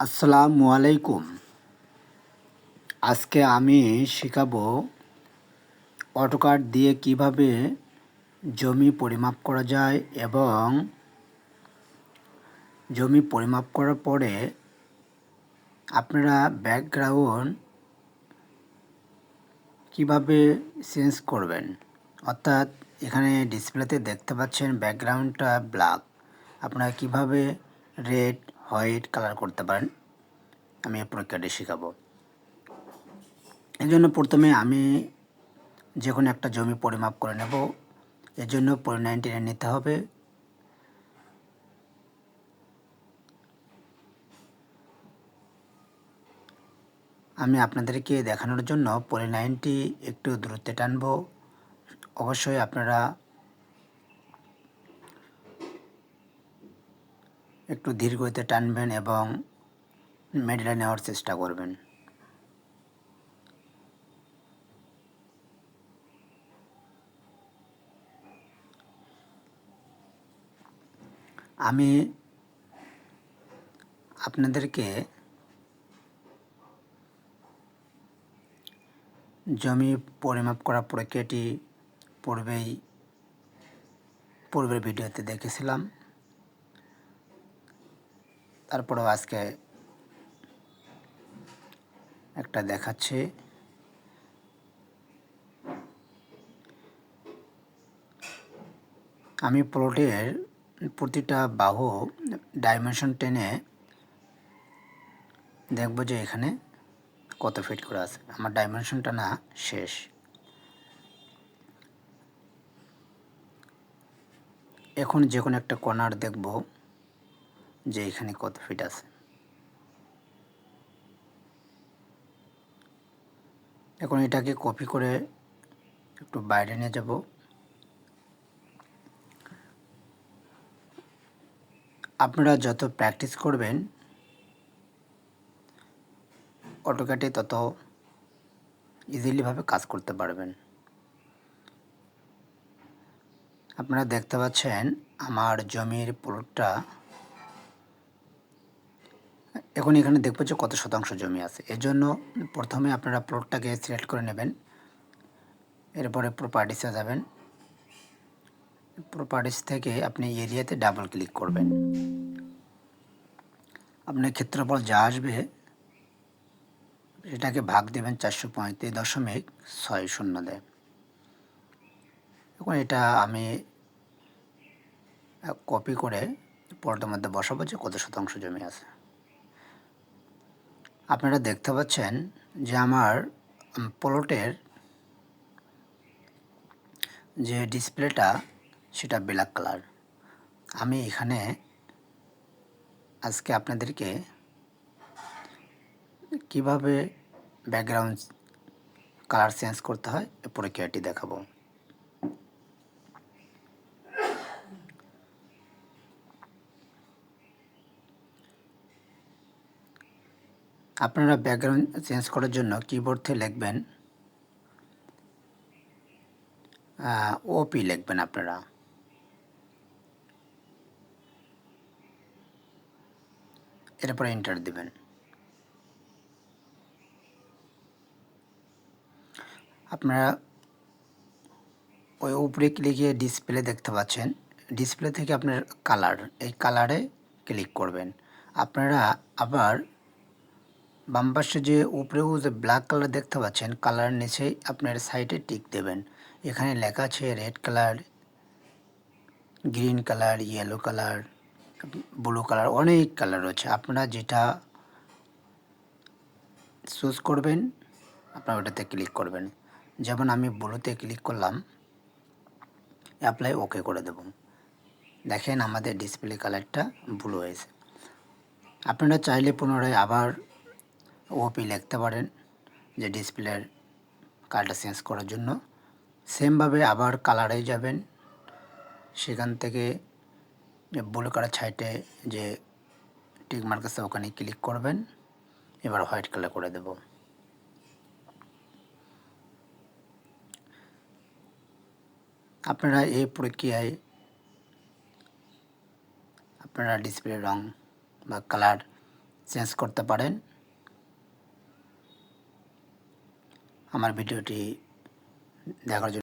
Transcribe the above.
আসসালামু আলাইকুম। আজকে আমি শেখাবো অটোকার্ড দিয়ে কীভাবে জমি পরিমাপ করা যায় এবং জমি পরিমাপ করার পরে আপনারা ব্যাকগ্রাউন্ড কীভাবে চেঞ্জ করবেন। অর্থাৎ এখানে ডিসপ্লেতে দেখতে পাচ্ছেন ব্যাকগ্রাউন্ডটা ব্ল্যাক। আপনারা কীভাবে রেড হোয়াইট কালার করতে পারেন। আমি এই প্রক্রিয়াটি শেখাবো। এই জন্য প্রথমে আমি যে কোনো একটা জমি পরিমাপ করে নেব। এর জন্য পলি টেনে নিতে হবে। আমি আপনাদেরকে দেখানোর জন্য পলি নাইনটি একটু দূরত্বে টানবো। অবশ্যই আপনারা একটু গতিতে টানবেন এবং মেডেলা নেওয়ার চেষ্টা করবেন। আমি আপনাদেরকে জমি পরিমাপ করা প্রক্রিয়াটি পূর্বেই পূর্বের ভিডিওতে দেখেছিলাম। তারপরেও আজকে একটা দেখাচ্ছে। আমি প্লটের প্রতিটা বাহু ডাইমেনশন টেনে দেখব যে এখানে কত ফিট করে আছে। আমার ডাইমেনশনটা না, শেষ। এখন যে কোনো একটা কর্নার দেখব। যে এখানে কত ফিট আছে। এখন এটাকে কপি করে একটু বাইরে নিয়ে যাব। আপনারা যত প্র্যাকটিস করবেন অটোক্যাটে তত ইজিলিভাবে কাজ করতে পারবেন। আপনারা দেখতে পাচ্ছেন, আমার জমির প্লটটা এখন এখানে দেখব যে কত শতাংশ জমি আছে। এর জন্য প্রথমে আপনারা প্লটটাকে সিলেক্ট করে নেবেন। এরপরে প্রপার্টিসে যাবেন। প্রপার্টিস থেকে আপনি এরিয়াতে ডাবল ক্লিক করবেন। আপনার ক্ষেত্রফল যা আসবে, সেটাকে ভাগ দেবেন চারশো পঁয়ত্রিশ দশমিক ছয় শূন্য দেয়। এখন এটা আমি কপি করে পর্দার মধ্যে বসাবো যে কত শতাংশ জমি আছে। আপনারা দেখতে পাচ্ছেন যে আমার প্লটের যে ডিসপ্লেটা সেটা ব্ল্যাক কালার আমি এখানে আজকে আপনাদেরকে কীভাবে ব্যাকগ্রাউন্ড কালার চেঞ্জ করতে হয় প্রক্রিয়াটি দেখাবো। আপনারা ব্যাকগ্রাউন্ড চেঞ্জ করার জন্য কিবোর্ড থেকে লিখবেন ওপি লিখবেন আপনারা। এরপরে এন্টার দিবেন। আপনারা ওই উপরে ক্লিকে ডিসপ্লে দেখতে পাচ্ছেন। ডিসপ্লে থেকে আপনার কালার এই কালারে ক্লিক করবেন। আপনারা আবার বাম পাশে যে উপরেও যে ব্ল্যাক কালার দেখতে পাচ্ছেন কালার নিচেই আপনার সাইডে টিক দেবেন। এখানে লেখা আছে red colour green colour yellow colour blue colour অনেক কালার রয়েছে। আপনারা যেটা চুজ করবেন, আপনারা ওটাতে ক্লিক করবেন। যেমন আমি ব্লুতে ক্লিক করলাম অ্যাপ্লাই ওকে করে দেব। দেখেন আমাদের ডিসপ্লে কালারটা ব্লু হয়েছে। আপনারা চাইলে পুনরায় আবার ওপি লিখতে পারেন যে ডিসপ্লের কালারটা চেঞ্জ করার জন্য। সেমভাবে আবার কালারে যাবেন। সেখান থেকে ব্লু কালার ছাইটে যে টিক মার্ক আছে ওখানে ক্লিক করবেন। এবার হোয়াইট কালার করে দেব। আপনারা এই প্রক্রিয়ায় আপনারা ডিসপ্লে রং বা কালার চেঞ্জ করতে পারেন। আমার ভিডিওটি দেখার জন্য